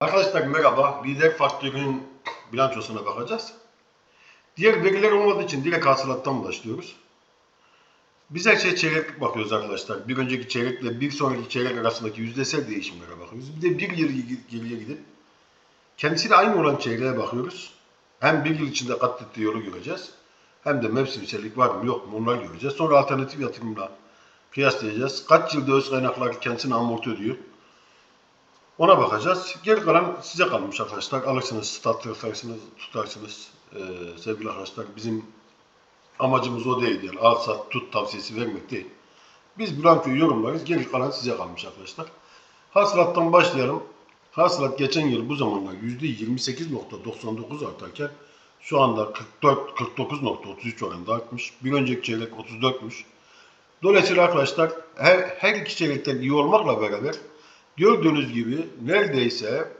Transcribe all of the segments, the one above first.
Arkadaşlar merhaba. Lider faktörünün bilançosuna bakacağız. Diğer veriler olmadığı için direkt hasılattan başlıyoruz. Biz her şeye çeyreklik bakıyoruz arkadaşlar. Bir önceki çeyrekle bir sonraki çeyrek arasındaki yüzdesel değişimlere bakıyoruz. Bir de bir yıl geriye gidip kendisiyle aynı olan çeyreğe bakıyoruz. Hem bir yıl içinde kat ettiği yolu göreceğiz. Hem de mevsimsellik var mı yok mu onları göreceğiz. Sonra alternatif yatırımla kıyaslayacağız. Kaç yılda öz kaynaklar kendisini amorti ediyor. Ona bakacağız. Geri kalan size kalmış arkadaşlar. Alırsınız, statlarsınız, tutarsınız. Ee, sevgili arkadaşlar bizim amacımız o değil. Yani al sat tut tavsiyesi vermek değil. Biz bilançoyu yorumlarız. Geri kalan size kalmış arkadaşlar. Hasılattan başlayalım. Hasılat geçen yıl bu zamanlar %28.99 artarken şu anda 44 49.33 oranında artmış. Bir önceki çeyrek 34'müş. Dolayısıyla arkadaşlar her, her iki çeyrekten iyi olmakla beraber gördüğünüz gibi neredeyse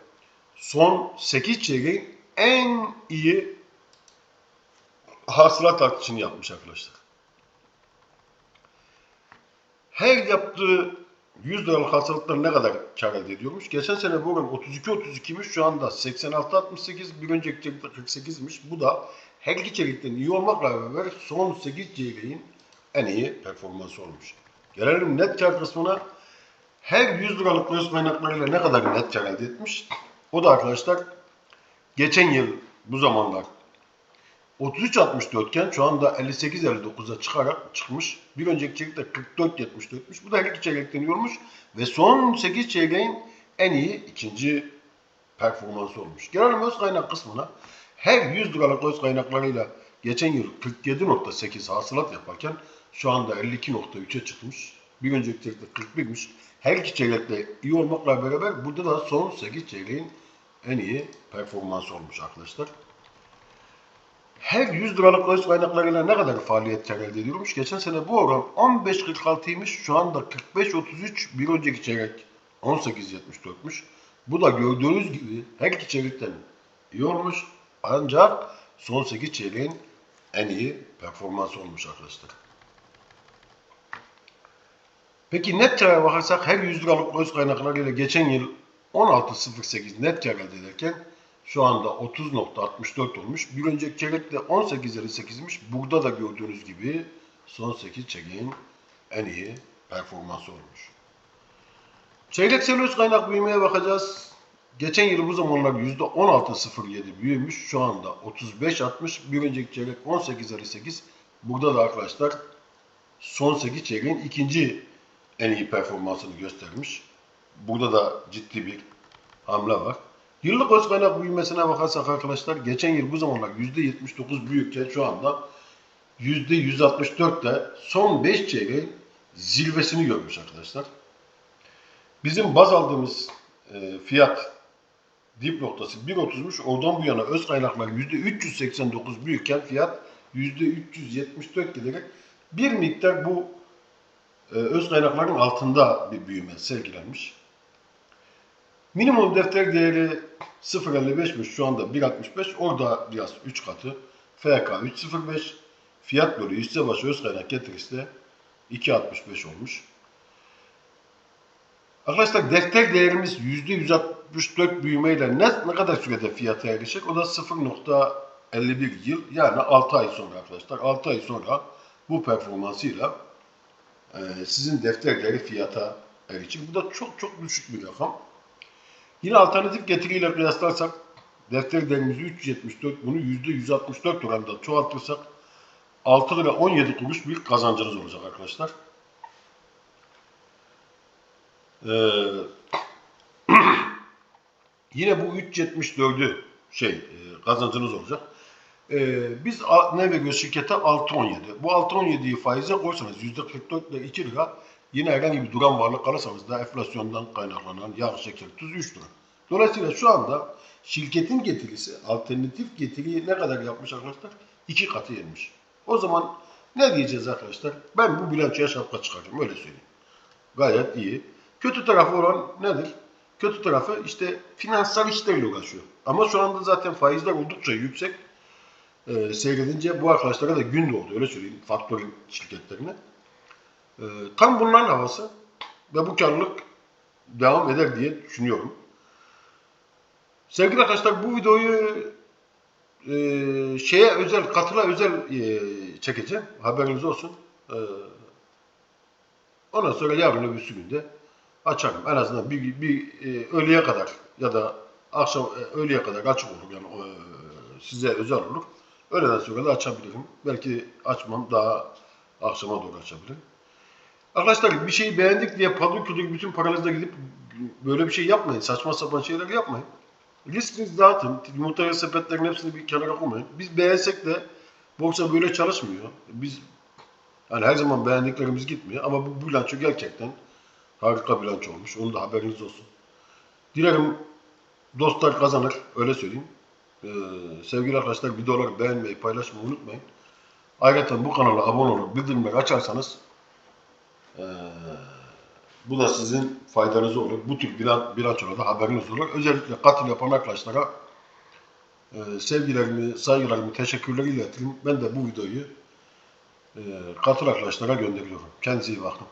son 8 çeyreğin en iyi hasılat artışını yapmış arkadaşlar. Her yaptığı 100 liralık hasılatlar ne kadar kar elde ediyormuş? Geçen sene bu oran 32-32'miş şu anda 86-68 bir önceki çeyrekte 48'miş. Bu da her iki çeyrekten iyi olmakla beraber son 8 çeyreğin en iyi performansı olmuş. Gelelim net kar kısmına. Her 100 liralık öz kaynaklarıyla ne kadar net kar elde etmiş? O da arkadaşlar geçen yıl bu zamanlar 33.64 iken şu anda 58.59'a çıkarak çıkmış. Bir önceki çeyrekte 44.74'müş. Bu da her iki çeyrekten iyi olmuş. Ve son 8 çeyreğin en iyi ikinci performansı olmuş. Gelelim öz kaynak kısmına. Her 100 liralık öz kaynaklarıyla geçen yıl 47.8 hasılat yaparken şu anda 52.3'e çıkmış. Bir önceki çeyrekte 41'miş. Her iki çeyrekte iyi olmakla beraber burada da son 8 çeyreğin en iyi performansı olmuş arkadaşlar. Her 100 liralık öz kaynaklarıyla ne kadar faaliyet elde ediyormuş? Geçen sene bu oran 15.46'ymış. Şu anda 45.33 bir önceki çeyrek 18.74'müş. Bu da gördüğünüz gibi her iki çeyrekten iyi olmuş. Ancak son 8 çeyreğin en iyi performansı olmuş arkadaşlar. Peki net kâra bakarsak her 100 liralık öz kaynaklarıyla geçen yıl 16.08 net kâr elde ederken şu anda 30.64 olmuş. Bir önceki çeyrekte 18.58'miş. Burada da gördüğünüz gibi son 8 çeyreğin en iyi performansı olmuş. Çeyreksel öz kaynak büyümeye bakacağız. Geçen yıl bu zamanlar %16.07 büyümüş. Şu anda 35.60. Bir önceki çeyrek 18.58. Burada da arkadaşlar son 8 çeyreğin ikinci en iyi performansını göstermiş. Burada da ciddi bir hamle var. Yıllık öz kaynak büyümesine bakarsak arkadaşlar geçen yıl bu zamanlar %79 büyükken şu anda %164 de son 5 çeyreğin zirvesini görmüş arkadaşlar. Bizim baz aldığımız e, fiyat dip noktası 1.30'muş. Oradan bu yana öz kaynaklar %389 büyükken fiyat %374 gelerek bir miktar bu öz kaynakların altında bir büyüme sergilenmiş. Minimum defter değeri 0.55'miş şu anda 1.65 orada biraz 3 katı. FK 3.05 fiyat bölü hisse başı öz kaynak getirisi de 2.65 olmuş. Arkadaşlar defter değerimiz %164 büyümeyle ne, ne kadar sürede fiyata erişecek? O da 0.51 yıl yani 6 ay sonra arkadaşlar. 6 ay sonra bu performansıyla sizin defter değeri fiyata erişecek. Bu da çok çok düşük bir rakam. Yine alternatif getiriyle kıyaslarsak defter değerimizi 374 bunu %164 oranında çoğaltırsak 6 lira 17 kuruş bir kazancınız olacak arkadaşlar. Ee, yine bu 3.74'ü şey e, kazancınız olacak. Ee, biz a- ne veriyoruz şirkete? 6.17. Bu 6.17'yi faize koysanız %44 ile 2 lira yine herhangi bir duran varlık alırsanız da enflasyondan kaynaklanan yağ, şeker, tuz 3 lira. Dolayısıyla şu anda şirketin getirisi alternatif getiriyi ne kadar yapmış arkadaşlar? 2 katı yemiş. O zaman ne diyeceğiz arkadaşlar? Ben bu bilançoya şapka çıkaracağım öyle söyleyeyim. Gayet iyi. Kötü tarafı olan nedir? Kötü tarafı işte finansal işlerle uğraşıyor. Ama şu anda zaten faizler oldukça yüksek. Ee, seyredince bu arkadaşlara da gün doğdu öyle söyleyeyim faktörün şirketlerine. Ee, tam bunların havası ve bu karlılık devam eder diye düşünüyorum. Sevgili arkadaşlar bu videoyu e, şeye özel, katıla özel e, çekeceğim. Haberiniz olsun. E, ondan sonra yarın öbürsü günde açarım. En azından bir, bir e, öğleye kadar ya da akşam e, öğleye kadar açık olur yani e, size özel olur. Öğleden sonra da açabilirim. Belki açmam daha akşama doğru açabilirim. Arkadaşlar bir şeyi beğendik diye padur küldür bütün paranızla gidip böyle bir şey yapmayın. Saçma sapan şeyler yapmayın. Listenizi dağıtın. Ve sepetlerin hepsini bir kenara koymayın. Biz beğensek de borsa böyle çalışmıyor. Biz yani her zaman beğendiklerimiz gitmiyor ama bu bilanço gerçekten harika bilanço olmuş. Onun da haberiniz olsun. Dilerim dostlar kazanır. Öyle söyleyeyim. Ee, sevgili arkadaşlar videoları beğenmeyi, paylaşmayı unutmayın. Ayrıca bu kanala abone olup bildirimleri açarsanız ee, bu da sizin faydanıza olur. Bu tür bilan, bilançolarda haberiniz olur. Özellikle katıl yapan arkadaşlara e, sevgilerimi, saygılarımı, teşekkürleri iletirim. Ben de bu videoyu e, katıl arkadaşlara gönderiyorum. Kendinize iyi bakın.